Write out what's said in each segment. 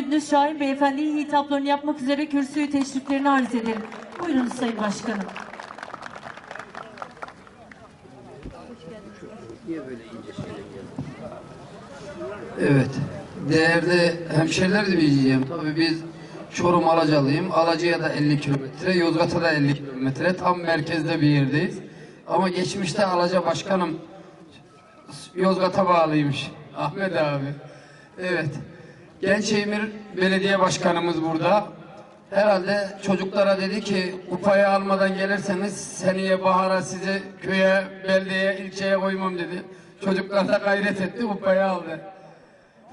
Gündüz Şahin Beyefendi'ye hitaplarını yapmak üzere kürsüyü teşriflerini arz ederim. Buyurun Sayın Başkanım. Evet. Değerli hemşehriler de diyeceğim. Tabii biz Çorum Alacalıyım. Alacı'ya da 50 kilometre, Yozgat'a da 50 kilometre. Tam merkezde bir yerdeyiz. Ama geçmişte Alaca Başkanım Yozgat'a bağlıymış. Ahmet abi. Evet. Genç Emir Belediye Başkanımız burada. Herhalde çocuklara dedi ki kupayı almadan gelirseniz seneye bahara sizi köye, beldeye, ilçeye koymam dedi. Çocuklar da gayret etti, kupayı aldı.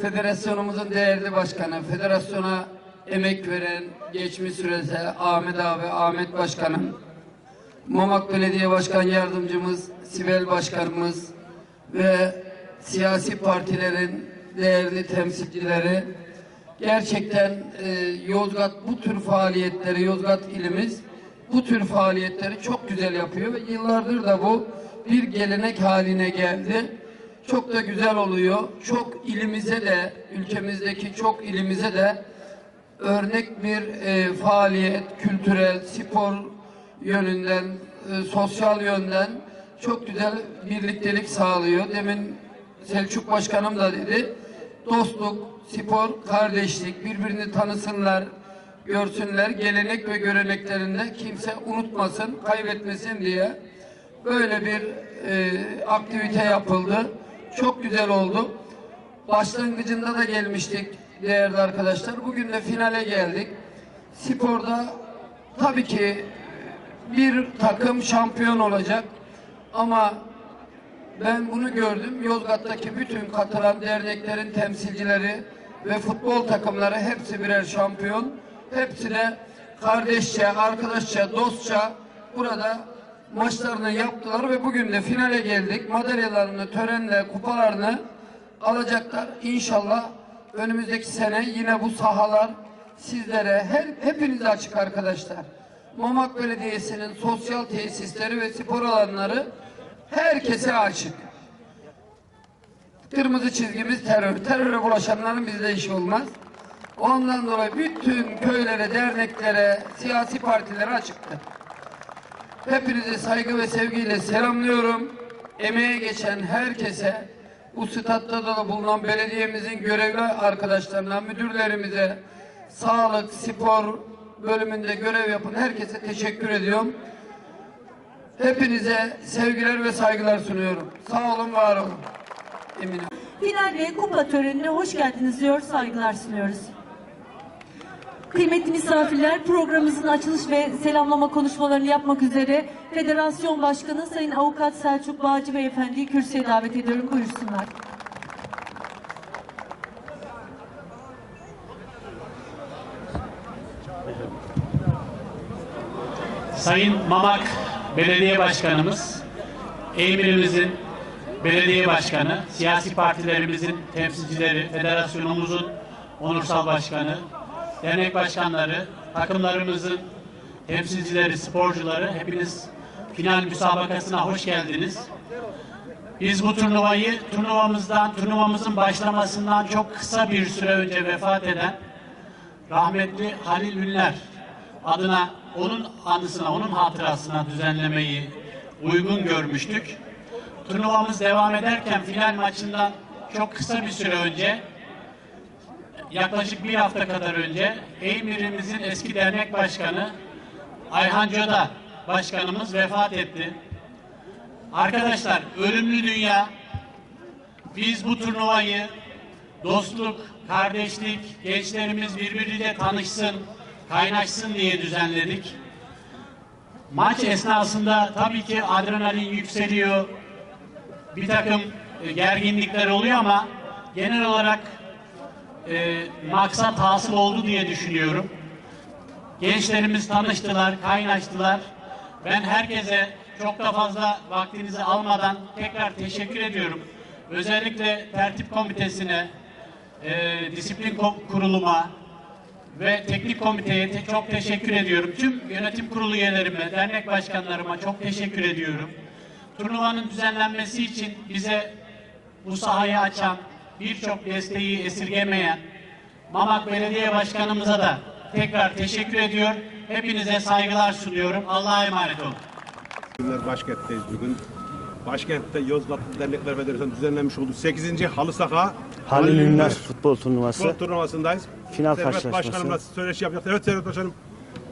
Federasyonumuzun değerli başkanı, federasyona emek veren, geçmiş sürese Ahmet abi, Ahmet Başkanım, Mamak Belediye Başkan Yardımcımız, Sibel Başkanımız ve siyasi partilerin değerli temsilcileri gerçekten e, Yozgat bu tür faaliyetleri, Yozgat ilimiz bu tür faaliyetleri çok güzel yapıyor ve yıllardır da bu bir gelenek haline geldi. Çok da güzel oluyor. Çok ilimize de, ülkemizdeki çok ilimize de örnek bir e, faaliyet, kültürel, spor yönünden, e, sosyal yönden çok güzel birliktelik sağlıyor. Demin Selçuk Başkanım da dedi, dostluk, spor, kardeşlik, birbirini tanısınlar, görsünler, gelenek ve göreneklerinde kimse unutmasın, kaybetmesin diye böyle bir e, aktivite yapıldı. Çok güzel oldu. Başlangıcında da gelmiştik değerli arkadaşlar. Bugün de finale geldik. Sporda tabii ki bir takım şampiyon olacak ama ben bunu gördüm. Yozgat'taki bütün katılan derneklerin temsilcileri ve futbol takımları hepsi birer şampiyon. Hepsi de kardeşçe, arkadaşça, dostça burada maçlarını yaptılar ve bugün de finale geldik. Madalyalarını, törenle, kupalarını alacaklar. İnşallah önümüzdeki sene yine bu sahalar sizlere, her, hepinize açık arkadaşlar. Mamak Belediyesi'nin sosyal tesisleri ve spor alanları herkese açık. Kırmızı çizgimiz terör. Teröre bulaşanların bizde işi olmaz. Ondan dolayı bütün köylere, derneklere, siyasi partilere açıktır. Hepinizi saygı ve sevgiyle selamlıyorum. Emeğe geçen herkese, bu statta da bulunan belediyemizin görevli arkadaşlarına, müdürlerimize, sağlık, spor bölümünde görev yapan herkese teşekkür ediyorum. Hepinize sevgiler ve saygılar sunuyorum. Sağ olun, var olun. Eminim. Final ve kupa törenine hoş geldiniz diyor, saygılar sunuyoruz. Kıymetli misafirler programımızın açılış ve selamlama konuşmalarını yapmak üzere Federasyon Başkanı Sayın Avukat Selçuk Bağcı Beyefendi'yi kürsüye davet ediyorum. Buyursunlar. Sayın Mamak Belediye Başkanımız, Eğilimimizin belediye başkanı, siyasi partilerimizin temsilcileri, federasyonumuzun onursal başkanı, dernek başkanları, takımlarımızın temsilcileri, sporcuları hepiniz final müsabakasına hoş geldiniz. Biz bu turnuvayı turnuvamızdan, turnuvamızın başlamasından çok kısa bir süre önce vefat eden rahmetli Halil Ünler adına onun anısına, onun hatırasına düzenlemeyi uygun görmüştük. Turnuvamız devam ederken final maçından çok kısa bir süre önce yaklaşık bir hafta kadar önce Eymür'ümüzün eski dernek başkanı Ayhan Coda başkanımız vefat etti. Arkadaşlar ölümlü dünya biz bu turnuvayı dostluk, kardeşlik, gençlerimiz birbiriyle tanışsın, kaynaşsın diye düzenledik. Maç esnasında tabii ki adrenalin yükseliyor, bir takım e, gerginlikler oluyor ama genel olarak e, maksat hasıl oldu diye düşünüyorum. Gençlerimiz tanıştılar, kaynaştılar. Ben herkese çok da fazla vaktinizi almadan tekrar teşekkür ediyorum. Özellikle tertip komitesine, e, disiplin kuruluma ve teknik komiteye te- çok teşekkür ediyorum. Tüm yönetim kurulu üyelerime, dernek başkanlarıma çok teşekkür ediyorum. Turnuvanın düzenlenmesi için bize bu sahayı açan, birçok desteği esirgemeyen Mamak Belediye Başkanımıza da tekrar teşekkür ediyor. Hepinize saygılar sunuyorum. Allah'a emanet olun. Günler başkentteyiz bugün. Başkentte Yozgat Dernekler Federasyonu düzenlemiş olduğu 8. halı saha Halil Ünler Ünler futbol turnuvası. futbol turnuvasındayız. Final Servet karşılaşması. Başkanımla söyleşi yapacağız. Evet Servet Başkanım.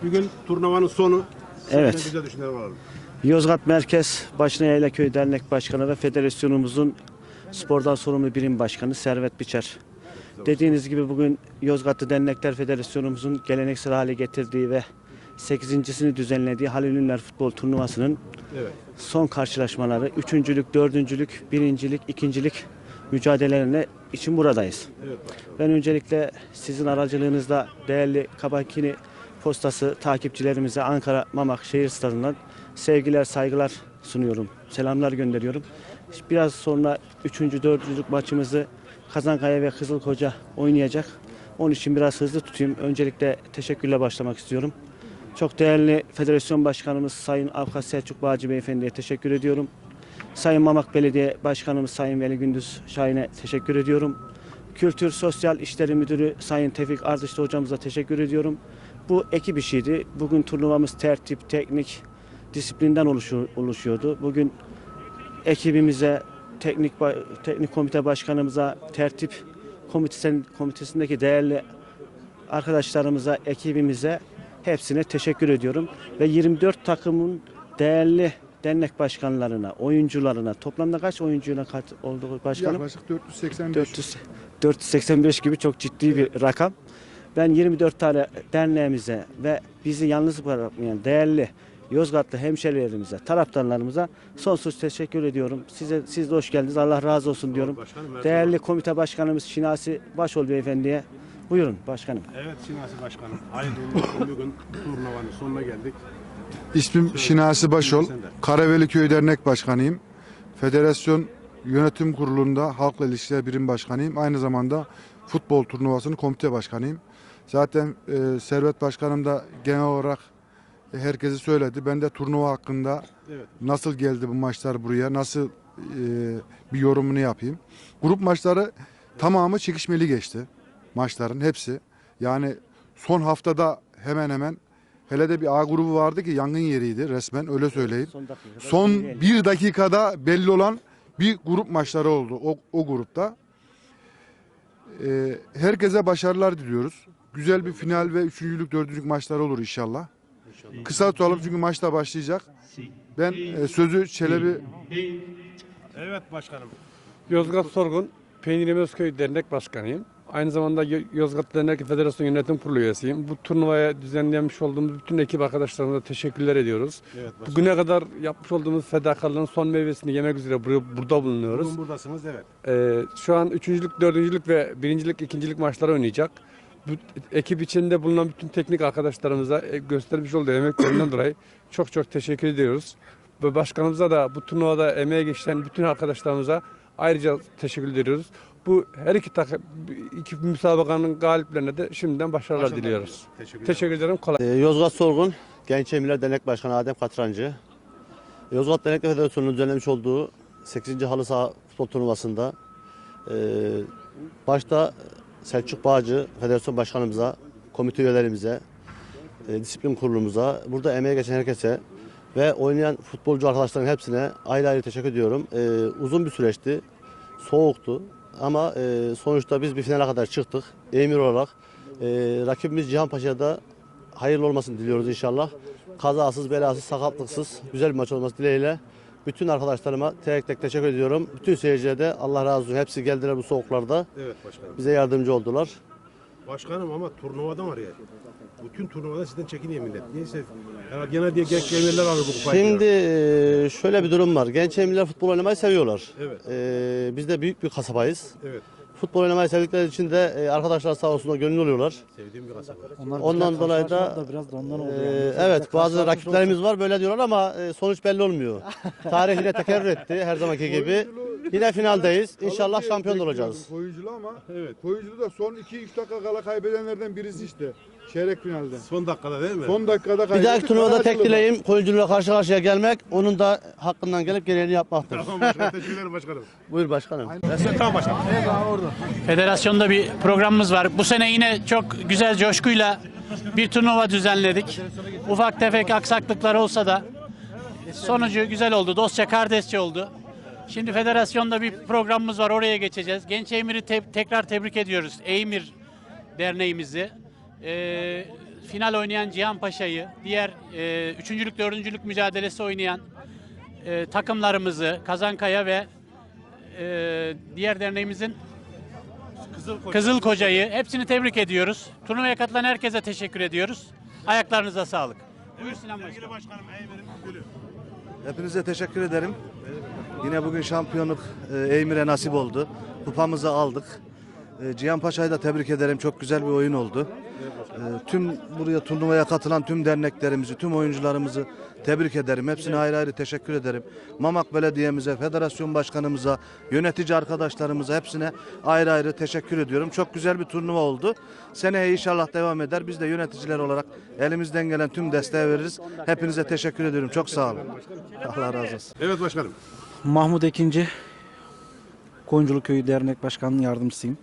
Bugün turnuvanın sonu. Evet. Güzel düşünceler alalım. Yozgat Merkez Başına Yaylaköy Dernek Başkanı ve federasyonumuzun spordan sorumlu birim başkanı Servet Biçer. Dediğiniz gibi bugün Yozgatlı Dernekler Federasyonumuzun geleneksel hale getirdiği ve 8.sini düzenlediği Halil Ünler futbol turnuvasının Evet. son karşılaşmaları, üçüncülük, dördüncülük, birincilik, ikincilik mücadelelerine için buradayız. Ben öncelikle sizin aracılığınızla değerli Kabakini Postası takipçilerimize Ankara Mamak Şehir Stadı'ndan sevgiler, saygılar sunuyorum. Selamlar gönderiyorum. Biraz sonra 3. 4. maçımızı Kazankaya ve Kızılkoca oynayacak. Onun için biraz hızlı tutayım. Öncelikle teşekkürle başlamak istiyorum. Çok değerli Federasyon Başkanımız Sayın Avukat Selçuk Bağcı Beyefendi'ye teşekkür ediyorum. Sayın Mamak Belediye Başkanımız Sayın Veli Gündüz Şahin'e teşekkür ediyorum. Kültür Sosyal İşleri Müdürü Sayın Tevfik Ardışlı hocamıza teşekkür ediyorum. Bu ekip işiydi. Bugün turnuvamız tertip, teknik, disiplinden oluşu- oluşuyordu. Bugün ekibimize, teknik teknik komite başkanımıza, tertip komitesen, komitesindeki değerli arkadaşlarımıza, ekibimize hepsine teşekkür ediyorum. Ve 24 takımın değerli dernek başkanlarına, oyuncularına toplamda kaç oyuncuyla kat oldu başkanım? Yaklaşık 485. 400, 485 gibi çok ciddi bir rakam. Ben 24 tane derneğimize ve bizi yalnız bırakmayan değerli Yozgatlı hemşerilerimize, taraftarlarımıza sonsuz teşekkür ediyorum. Size siz de hoş geldiniz. Allah razı olsun diyorum. başkanım, Değerli komite başkanımız Şinasi Başol Beyefendi'ye buyurun başkanım. Evet Sinasi Başkanım. Hayırlı uğurlu olsun. Bugün turnuvanın sonuna geldik. İsmim Şinasi Başol. Karaveli Köy Dernek Başkanıyım. Federasyon Yönetim Kurulu'nda Halkla İlişkiler Birim Başkanıyım. Aynı zamanda futbol turnuvasının komite başkanıyım. Zaten e, Servet Başkanım da genel olarak e, herkesi söyledi. Ben de turnuva hakkında Evet. nasıl geldi bu maçlar buraya, nasıl e, bir yorumunu yapayım. Grup maçları tamamı çekişmeli geçti. Maçların hepsi. Yani son haftada hemen hemen hele de bir A grubu vardı ki yangın yeriydi resmen öyle söyleyeyim. Son dakikada Son bir dakikada belli olan bir grup maçları oldu o, o grupta. Ee, herkese başarılar diliyoruz. Güzel bir final ve üçüncülük, dördüncülük maçlar olur inşallah. Kısa tutalım çünkü maç da başlayacak. Ben e, sözü Çelebi Evet başkanım. Yozgat Sorgun, Peynir Özköy Dernek Başkanıyım. Aynı zamanda Yo- Yozgat Dernek Federasyon Yönetim Kurulu üyesiyim. Bu turnuvaya düzenlenmiş olduğumuz bütün ekip arkadaşlarımıza teşekkürler ediyoruz. Evet başkanım. Bugüne kadar yapmış olduğumuz fedakarlığın son meyvesini yemek üzere bur- burada bulunuyoruz. Bugün buradasınız evet. Ee, şu an üçüncülük, dördüncülük ve birincilik, ikincilik maçları oynayacak. Bu ekip içinde bulunan bütün teknik arkadaşlarımıza e, göstermiş olduğu emeklerinden dolayı çok çok teşekkür ediyoruz. Ve başkanımıza da bu turnuvada emeğe geçen bütün arkadaşlarımıza ayrıca teşekkür ediyoruz. Bu her iki takım, iki müsabakanın galiplerine de şimdiden başarılar, Başarılar diliyoruz. diliyoruz. Teşekkür Teşekkür ederim. Kolay Ee, Yozgat Sorgun, Genç Emirler Dernek Başkanı Adem Katrancı. Yozgat Dernekler Federasyonu'nun düzenlemiş olduğu 8. halı saha futbol turnuvasında e, başta Selçuk Bağcı Federasyon Başkanımıza, komite üyelerimize, e, disiplin kurulumuza, burada emeğe geçen herkese ve oynayan futbolcu arkadaşların hepsine ayrı ayrı teşekkür ediyorum. E, uzun bir süreçti, soğuktu ama e, sonuçta biz bir finale kadar çıktık. Emir olarak e, rakibimiz Cihanpaşa'da da hayırlı olmasını diliyoruz inşallah. Kazasız, belasız, sakatlıksız güzel bir maç olması dileğiyle. Bütün arkadaşlarıma tek tek teşekkür ediyorum. Bütün seyircilere de Allah razı olsun. Hepsi geldiler bu soğuklarda. Evet başkanım. Bize yardımcı oldular. Başkanım ama turnuvadan var ya. Bütün turnuvada sizden çekiniyor millet. Neyse. Herhalde genel diye genç emirler alır bu kupayı. Şimdi e, şöyle bir durum var. Genç emirler futbol oynamayı seviyorlar. Evet. E, biz de büyük bir kasabayız. Evet. Futbol oynamayı sevdikleri için de e, arkadaşlar sağ olsunlar gönüllü oluyorlar. Sevdiğim bir kasaba. Ondan dolayı da, biraz da ondan e, evet bazı rakiplerimiz var böyle diyorlar ama e, sonuç belli olmuyor. Tarih yine tekerrür etti her zamanki gibi. Yine finaldeyiz. İnşallah Alaçatı'ya şampiyon da bekliyordum olacağız. Koyunculu ama Evet. Koyunculu da son 2-3 dakika kala kaybedenlerden birisi işte. Çeyrek finalde. Son dakikada değil mi? Son dakikada Bir kaybetti. dahaki turnuvada tek Karacalı'da. dileğim Koyuncu'yla karşı karşıya gelmek. Onun da hakkından gelip gereğini yapmaktır. Tamam başkanım. Teşekkür ederim başkanım. Buyur başkanım. Tamam başkanım. Federasyonda bir programımız var. Bu sene yine çok güzel coşkuyla bir turnuva düzenledik. Ufak tefek aksaklıklar olsa da sonucu güzel oldu. Dostça kardeşçe oldu. Şimdi federasyonda bir programımız var. Oraya geçeceğiz. Genç Emir'i te- tekrar tebrik ediyoruz. Eymir derneğimizi. Ee, final oynayan Cihan Paşa'yı, diğer e, üçüncülük, dördüncülük mücadelesi oynayan e, takımlarımızı, Kazankaya ve e, diğer derneğimizin Kızıl Koca'yı hepsini tebrik ediyoruz. Turnuvaya katılan herkese teşekkür ediyoruz. Ayaklarınıza sağlık. Buyur Sinan Başkan. Başkanım Eymen'in gülü. Hepinize teşekkür ederim. Yine bugün şampiyonluk e, Eymir'e nasip oldu. Kupamızı aldık. E, Cihan Paşa'yı da tebrik ederim. Çok güzel bir oyun oldu. E, Tüm buraya turnuvaya katılan tüm derneklerimizi, tüm oyuncularımızı tebrik ederim. Hepsine ayrı ayrı teşekkür ederim. Mamak Belediye'mize, federasyon başkanımıza, yönetici arkadaşlarımıza hepsine ayrı ayrı teşekkür ediyorum. Çok güzel bir turnuva oldu. Seneye inşallah devam eder. Biz de yöneticiler olarak elimizden gelen tüm desteği veririz. Hepinize teşekkür ediyorum. Çok sağ olun. Allah razı olsun. Evet başkanım. Mahmut Ekinci, Koyunculuk Köyü Dernek Başkanı'nın yardımcısıyım.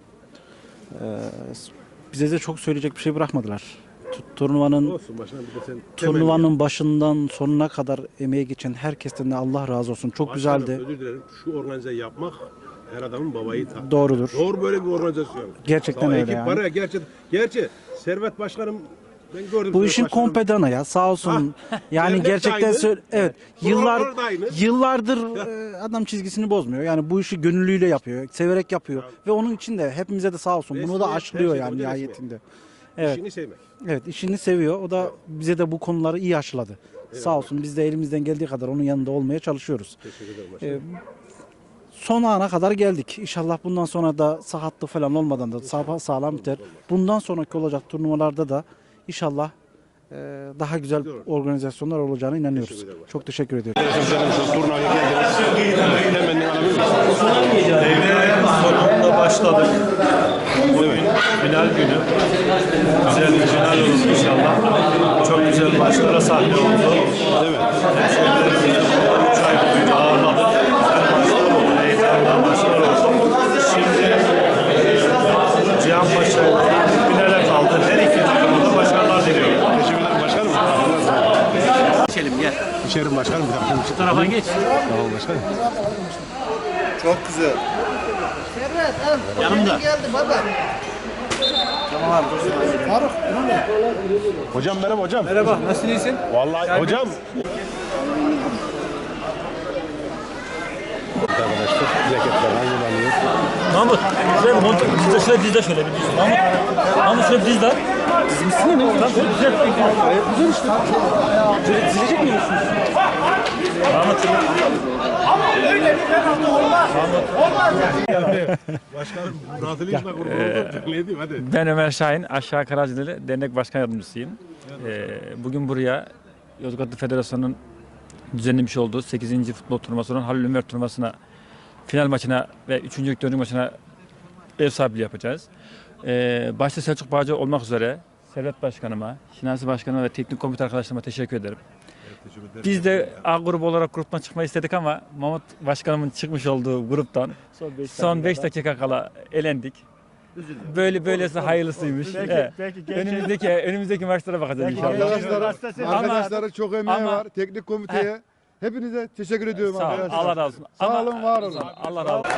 Ee, bize de çok söyleyecek bir şey bırakmadılar. Tu- Turnuvanın Olsun başkanım bir de sen turnuvanın başından sonuna kadar emeği geçen herkesten de Allah razı olsun. Çok Başkanım, güzeldi. Özür dilerim. Şu organize yapmak her adamın babayı tak. Doğrudur. Doğru böyle bir organizasyon. Gerçekten Daha öyle ekip yani. var ya gerçi, gerçi Servet Başkanım ben gördüm. Bu işin Başkanım. kompedana ya sağ olsun. Yani Dernek de gerçekten aynı. söyle evet yıllar da aynı. yıllardır e, adam çizgisini bozmuyor. Yani bu işi gönüllüyle yapıyor, severek yapıyor ve onun için de hepimize de sağ olsun. Bunu da Resmiyet, aşılıyor her şey yani burada nihayetinde. Evet. İşini sevmek. Evet işini seviyor. O da bize de bu konuları iyi aşıladı. Sağ olsun biz de elimizden geldiği kadar onun yanında olmaya çalışıyoruz. Teşekkür ederim başkanım. Ee, son ana kadar geldik. İnşallah bundan sonra da sakatlık falan olmadan da sağ, sağlam biter. Bundan sonraki olacak turnuvalarda da inşallah e, daha güzel organizasyonlar olacağına inanıyoruz. Çok teşekkür ediyorum. Sonunda başladık. Bugün final günü. Güzel bir final oldu inşallah. Çok güzel maçlara sahne oldu. Evet. Üç ay boyunca ağırladık. Güzel maçlar oldu. Heyecanlı maçlar oldu. Şimdi Cihan Paşa finale kaldı. Her iki takımda başarılar diliyorum. Teşekkür ederim başkanım. Geçelim İçerim başkanım. Bir dakika. Bu tarafa geç. Tamam başkanım. Çok güzel. Yanımda. Hocam merhaba hocam. Merhaba. Nasılsın iyisin? Vallahi hocam. Arkadaşlar ceketlerden yılanıyor. Mahmut, şöyle bir montu, bizde şöyle bizde şöyle bir düz. Mahmut, Mahmut şöyle bizde. Dizmişsin ne? Tamam şöyle güzel. Güzel işte. Şöyle dizecek miyim? Mahmut şöyle. Başkanım Nazlı'yla kurduğum ne diyeyim hadi. Ben Ömer Şahin, Aşağı Karacadeli Dernek Başkan Yardımcısıyım. Ee, bugün buraya Yozgatlı Federasyonu'nun düzenlemiş olduğu 8. futbol turnuvası olan Halil Ömer turnuvasına final maçına ve 3. lig 4. maçına ev sahipliği yapacağız. Ee, başta Selçuk Bağcı olmak üzere Servet Başkanıma, Şinasi Başkanıma ve teknik komite arkadaşlarıma teşekkür ederim. Biz de A grubu olarak gruptan çıkmayı istedik ama Mahmut Başkanımın çıkmış olduğu gruptan son 5 dakika kala elendik. Böyle böylesi hayırlısıymış. Evet. önümüzdeki önümüzdeki maçlara bakacağız inşallah. Arkadaşlara, çok emeği ama- var. Teknik komiteye. Hepinize teşekkür ediyorum Sağ arkadaşlar. Allah razı olsun. Sağ Ama- olun, var olun. Allah razı olsun.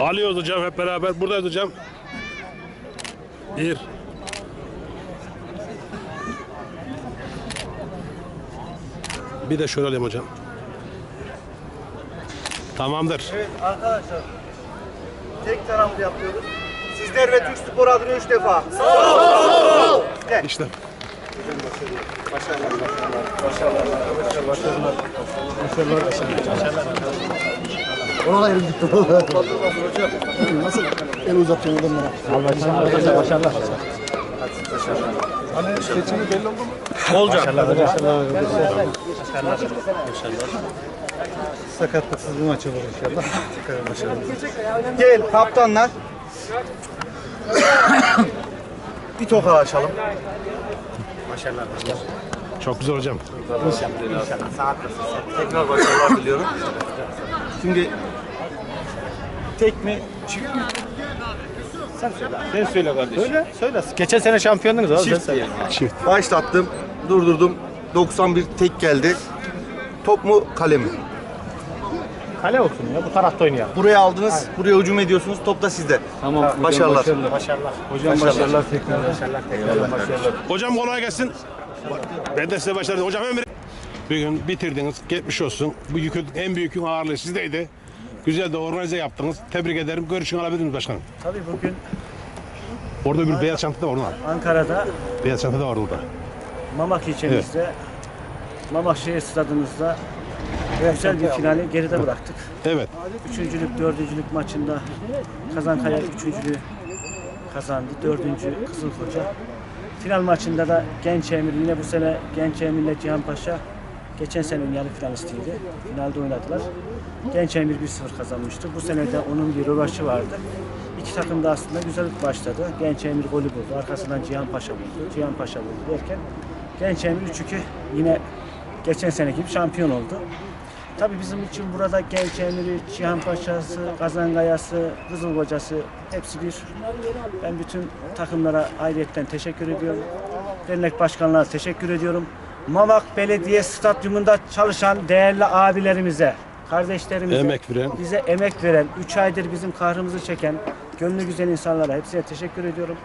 Alıyoruz hocam hep beraber. Buradayız hocam. Bir. Bir de şöyle alayım hocam. Tamamdır. Evet arkadaşlar. Tek taraflı yapıyoruz. Sizler ve Türk Spor adına üç defa. Sağ ol. İşte. Ona da elim gitti. Nasıl el uzatıyorsun adamlara? Başarılar. Başarılar. Hani seçimi belli oldu mu? Olacak. Başarılar. Sakatlıksız bir maç olur inşallah. Başarılar. Gel kaptanlar. bir toka açalım. Başarılar. Çok güzel hocam. İnşallah. İnşallah. Tekrar başarılar diliyorum. Şimdi tek mi çift mi? Sen söyle. Sen söyle kardeşim. Söyle, söyle. Geçen sene şampiyondunuz abi. Çift söyle. Çift. Başlattım, durdurdum. 91 tek geldi. Top mu, kale mi? Kale olsun ya bu tarafta oynuyor. Buraya aldınız, buraya hücum ediyorsunuz. Top da sizde. Tamam. Başarılar. Başarılar. Hocam başarılar tekrar. Başarılar tekrar. Başarılar. Hocam kolay gelsin. Ben de size başarılı. Hocam Emre. Bugün bitirdiniz. Geçmiş olsun. Bu yükün en büyük yükün ağırlığı sizdeydi. Güzel de organize yaptınız. Tebrik ederim. Görüşünü alabilir miyiz başkanım? Tabii bugün Orada bir beyaz çanta da var orada. Ankara'da Beyaz çanta da var orada. Mamak ilçemizde Mamak şehir stadımızda güzel bir finali geride bıraktık. Evet. Üçüncülük, dördüncülük maçında Kazankaya üçüncülüğü kazandı. Dördüncü Kızılkoca. Final maçında da Genç Emir yine bu sene Genç Emir'le Cihan Paşa geçen senenin yarı finalistiydi. Finalde oynadılar. Genç Emir 1-0 kazanmıştı. Bu sene de onun bir rövaşı vardı. İki takım da aslında güzel başladı. Genç Emir golü buldu. Arkasından Cihan Paşa buldu. Cihan Paşa buldu derken Genç Emir 3-2 yine geçen seneki gibi şampiyon oldu. Tabii bizim için burada Genç Emir'i, Cihan Paşa'sı, Kazangaya'sı, Kızılkoca'sı hepsi bir. Ben bütün takımlara ayrıyetten teşekkür ediyorum. Dernek başkanlarına teşekkür ediyorum. Mamak Belediye Stadyumunda çalışan değerli abilerimize, kardeşlerimize, Emek veren. bize emek veren, 3 aydır bizim kahrımızı çeken, gönlü güzel insanlara hepsine teşekkür ediyorum.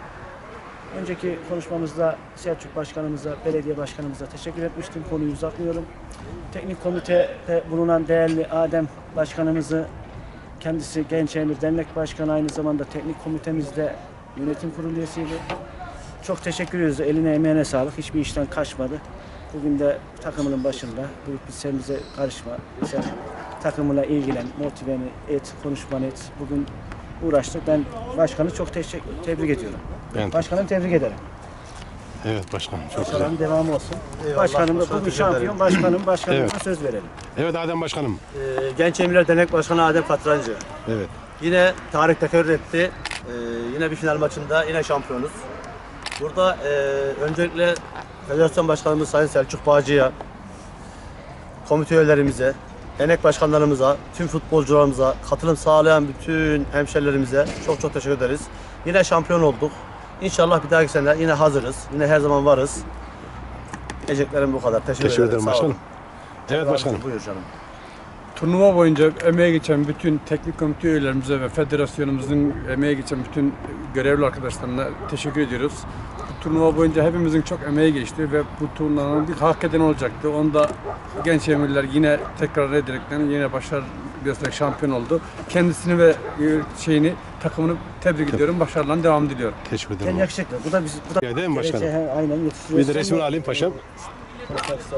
Önceki konuşmamızda Selçuk Başkanımıza, belediye başkanımıza teşekkür etmiştim. Konuyu uzatmıyorum. Teknik komitede bulunan değerli Adem Başkanımızı, kendisi Genç Emir Dernek Başkanı aynı zamanda teknik komitemizde yönetim kurulu üyesiydi. Çok teşekkür ediyoruz. Eline emeğine sağlık. Hiçbir işten kaçmadı. Bugün de takımının başında. Büyük bir sen bize karışma. Sen takımıyla ilgilen, motiveni et, konuşmanı et. Bugün uğraştık. Ben başkanı çok teşekkür, tebrik ediyorum. Ben- Başkanım tebrik ederim. Evet başkanım. Çok güzel. Başkanım devamı olsun. Eyvallah, başkanım da bugün ederim. şampiyon. Başkanım başkanıma Evet. söz verelim. Evet Adem Başkanım. Ee, Genç Emirler Dernek Başkanı Adem Katrancı. Evet. Yine tarih tekerrür etti. Ee, yine bir final maçında yine şampiyonuz. Burada e, öncelikle Federasyon Başkanımız Sayın Selçuk Bağcı'ya, komite üyelerimize, dernek başkanlarımıza, tüm futbolcularımıza, katılım sağlayan bütün hemşerilerimize çok çok teşekkür ederiz. Yine şampiyon olduk. İnşallah bir dahaki sene yine hazırız. Yine her zaman varız. Diyeceklerim bu kadar. Teşekkür, Teşekkür ederim olun. başkanım. Evet başkanım. Buyur canım. Turnuva boyunca emeğe geçen bütün teknik komite üyelerimize ve federasyonumuzun emeğe geçen bütün görevli arkadaşlarına teşekkür ediyoruz. Bu turnuva boyunca hepimizin çok emeği geçti ve bu turnuvanın bir hak eden olacaktı. Onda genç emirler yine tekrar ederekten yine başarı göstererek şampiyon oldu. Kendisini ve şeyini takımını tebrik ediyorum. Başarılarına devam diliyorum. Teşekkür ederim. yakışıklı. Bu da biz bu da Ya değil mi başkanım? He, aynen yetiştiriyorsun. Bir de resmini alayım paşam.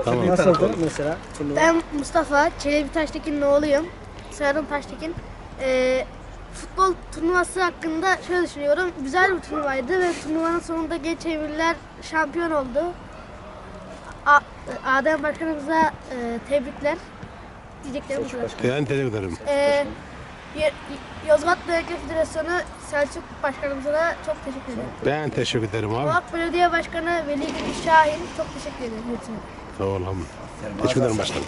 Tamam. Nasıldı mesela? turnuva? Ben Mustafa, Çelebi Taştekin'in oğluyum. Soyadım Taştekin. Ee, futbol turnuvası hakkında şöyle düşünüyorum. Güzel bir turnuvaydı ve turnuvanın sonunda genç emirler şampiyon oldu. A- Adem Başkanımıza e, tebrikler. Diyeceklerim bu kadar. Yani teşekkür ederim. Ee, Yozgat Belediye Federasyonu Selçuk Başkanımıza da çok teşekkür ederim. Ben teşekkür ederim abi. Muhat Belediye Başkanı Veli Gülüş Şahin çok teşekkür ederim. Sağ olun. Teşekkür ederim başkanım.